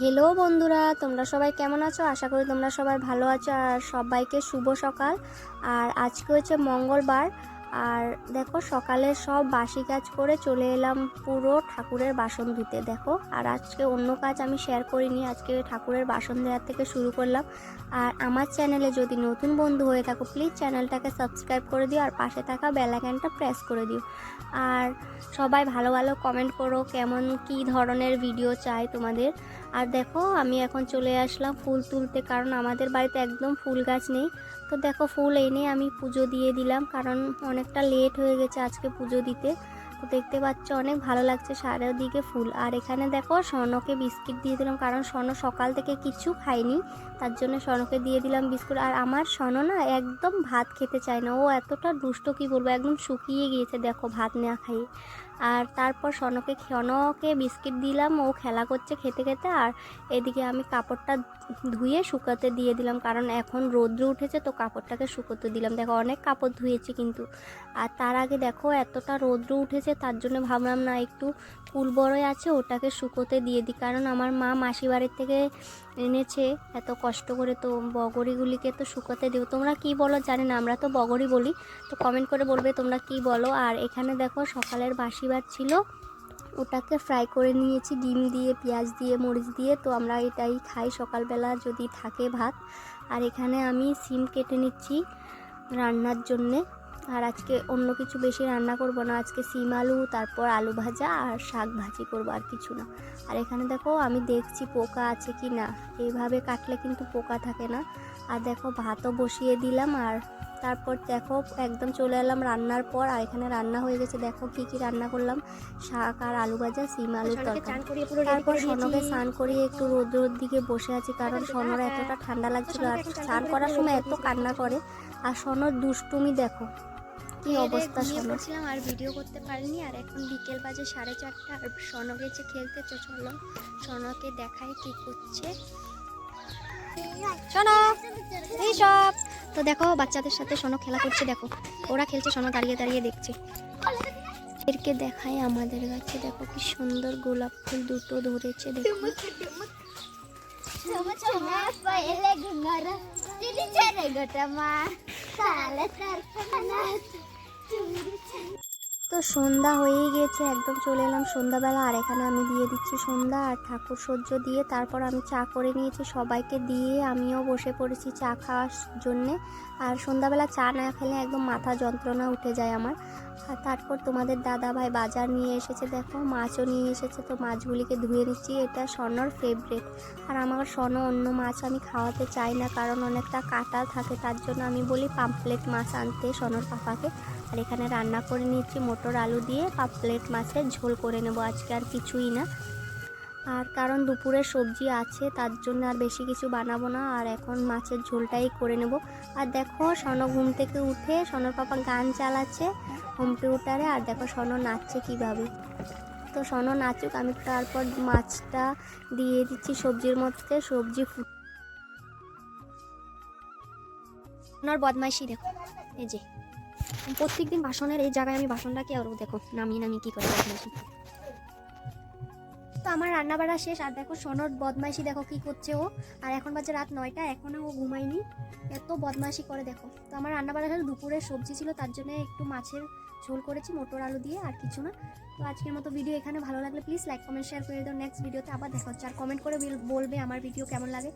Hello বন্ধুরা, তোমরা সবাই কেমন আছো? আশা করি তোমরা সবাই ভালো আছো আর সবাইকে শুভ সকাল। আর আজকে হচ্ছে মঙ্গলবার আর দেখো সকালে সব বাসি কাজ করে চলে এলাম পুরো ঠাকুরের বাসন ধুতে, দেখো। আর আজকে অন্য কাজ আমি শেয়ার করিনি, আজকে ঠাকুরের বাসন দেওয়ার থেকে শুরু করলাম। আর আমার চ্যানেলে যদি নতুন বন্ধু হয়ে থাকো প্লিজ চ্যানেলটাকে সাবস্ক্রাইব করে দিও আর পাশে থাকা বেলাইকানটা প্রেস করে দিও। আর সবাই ভালো ভালো কমেন্ট করো, কেমন কী ধরনের ভিডিও চাই তোমাদের। আর দেখো, আমি এখন চলে আসলাম ফুল তুলতে, কারণ আমাদের বাড়িতে একদম ফুল গাছ নেই। তো দেখো ফুল এনে আমি পুজো দিয়ে দিলাম, কারণ অনেকটা লেট হয়ে গেছে আজকে পুজো দিতে। তো দেখতে পাচ্ছ অনেক ভালো লাগছে চারিদিকে ফুল। আর এখানে দেখো স্বর্ণকে বিস্কিট দিয়ে দিলাম, কারণ স্বর্ণ সকাল থেকে কিছু খায়নি তার জন্য স্বর্ণকে দিয়ে দিলাম বিস্কুট। আর আমার স্বর্ণ না একদম ভাত খেতে চায় না, ও এতটা দুষ্ট কি বলব, একদম শুকিয়ে গিয়েছে দেখো ভাত নেওয়া খাইয়ে। আর তারপর স্বর্ণকে স্বর্ণকে বিস্কিট দিলাম, ও খেলা করছে খেতে খেতে, আর এদিকে আমি কাপড়টা ধুয়ে শুকাতে দিয়ে দিলাম, কারণ এখন রৌদ্র উঠেছে, তো কাপড়টাকে শুকোতে দিলাম। দেখো, অনেক কাপড় ধুয়েছি কিন্তু। আর তার আগে দেখো, এতটা রৌদ্র উঠেছে, তার জন্য ভাবলাম, না, একটু ফুল বড়ই আছে, ওটাকে শুকোতে দিয়ে দিই। কারণ আমার মা মাসি বাড়ির থেকে এনেছে, এত কষ্ট করে তো বগরিগুলিকে তো শুকোতে দেবো। তোমরা কি বলো? জানি না, আমরা তো বগরি বলি। তো কমেন্ট করে বলবে তোমরা কি বলো? আর এখানে দেখো, সকালের বাসি ভাত ছিল। ওটাকে ফ্রাই করে নিয়েছি, ডিম দিয়ে, পেঁয়াজ দিয়ে, মরিচ দিয়ে। তো আমরা এটাই খাই সকালবেলা যদি থাকে ভাত। আর এখানে আমি সিম কেটে নিচ্ছি রান্নার জন্যে। আর আজকে অন্য কিছু বেশি রান্না করব না। আজকে সিম আলু, তারপর আলু ভাজা আর শাক ভাজি করব আর কিছু না। আর এখানে দেখো আমি দেখছি পোকা আছে কি না। এইভাবে কাটলে কিন্তু পোকা থাকে না। আর দেখো ভাতও বসিয়ে দিলাম আর তারপর দেখো একদম চলে এলাম রান্নার পর আর এখানে রান্না হয়ে গেছে। দেখো কি কি রান্না করলাম। শাক আর আলু ভাজা সিম আলুর তরকারি। তারপর সোনকে স্নান করিয়ে একটু রোদ্রের দিকে বসে আছি কারণ সোনরা এতটা ঠান্ডা লাগছিল আর স্নান করার সময় এত কান্না করে। আর সোনর দুষ্টুমি দেখো কি অবস্থা ঘুমিয়ে আর ভিডিও করতে পারিনি আর এখন বিকেল বাজে সাড়ে চারটা আর সনক গেছে খেলতে তো চলো সনকে দেখাই কি করছে। শোনো এইসব তো দেখো, বাচ্চাদের সাথে সোনো খেলা করছে, দেখো। ওরা খেলছে সোনো দাঁড়িয়ে দাঁড়িয়ে দেখছে। এরকে দেখায় আমাদের গাছে দেখো কি সুন্দর গোলাপ ফুল দুটো ধরেছে, দেখো। তো সন্ধ্যা হয়েই গিয়েছে একদম চলে এলাম সন্ধ্যাবেলা। আর এখানে আমি দিয়ে দিচ্ছি সন্ধ্যা আর ঠাকুর সহ্য দিয়ে তারপর আমি চা করে নিয়েছি সবাইকে দিয়ে। আমিও বসে পড়েছি চা খাওয়ার জন্যে। আর সন্ধ্যাবেলা চা না খেলে একদম মাথা যন্ত্রণা উঠে যায় আমার। আর তারপর তোমাদের দাদা ভাই বাজার নিয়ে এসেছে, দেখো মাছও নিয়ে এসেছে, তো মাছগুলিকে ধুয়ে নিচ্ছি। এটা স্বর্ণর ফেভারেট আর আমার স্বর্ণ অন্য মাছ আমি খাওয়াতে চাই না, কারণ অনেকটা কাটা থাকে, তার জন্য আমি বলি পাম্পলেট মাছ আনতে স্বর্ণর পাপাকে। আর এখানে রান্না করে নিচ্ছি মটর আলু দিয়ে পাপলেট মাছের ঝোল করে নেব। আজকে আর কিছুই না। আর কারণ দুপুরে সবজি আছে, তার জন্য আর বেশি কিছু বানাবো না। আর এখন মাছের ঝোলটাই করে নেব। আর দেখো, সন ঘুম থেকে উঠে, সনর পাপা গান চালাচ্ছে কম্পিউটারে আর দেখো, সন নাচছে কীভাবে। তো সন নাচুক, আমি তারপর মাছটা দিয়ে দিচ্ছি সবজির মধ্যে। সবজি ফুট বদমাইশি দেখো, এই যে। প্রত্যেক দিন বাসনের, এই জায়গায় আমি বাসন রাখি আর দেখো, নামিয়ে নামিয়ে কী করে বদমাইশি তো আমার রান্না বাড়া শেষ, আর দেখো সনর বদমাইশি দেখো কি করছে ও। আর এখন বাজে রাত নয়টা এখনও ও ঘুমায়নি। এত বদমাইশি করে দেখো। তো আমার রান্না বাড়া শেষ দুপুরে সবজি ছিল, তার জন্য একটু মাছের ঝোল করেছি, মোটর আলু দিয়ে আর কিছু না। তো আজকের মতো ভিডিও এখানে ভালো লাগলে প্লিজ লাইক কমেন্ট শেয়ার করে দাও। নেক্সট ভিডিওতে আবার দেখা হচ্ছে। আর কমেন্ট করে বলবে আমার ভিডিও কেমন লাগে।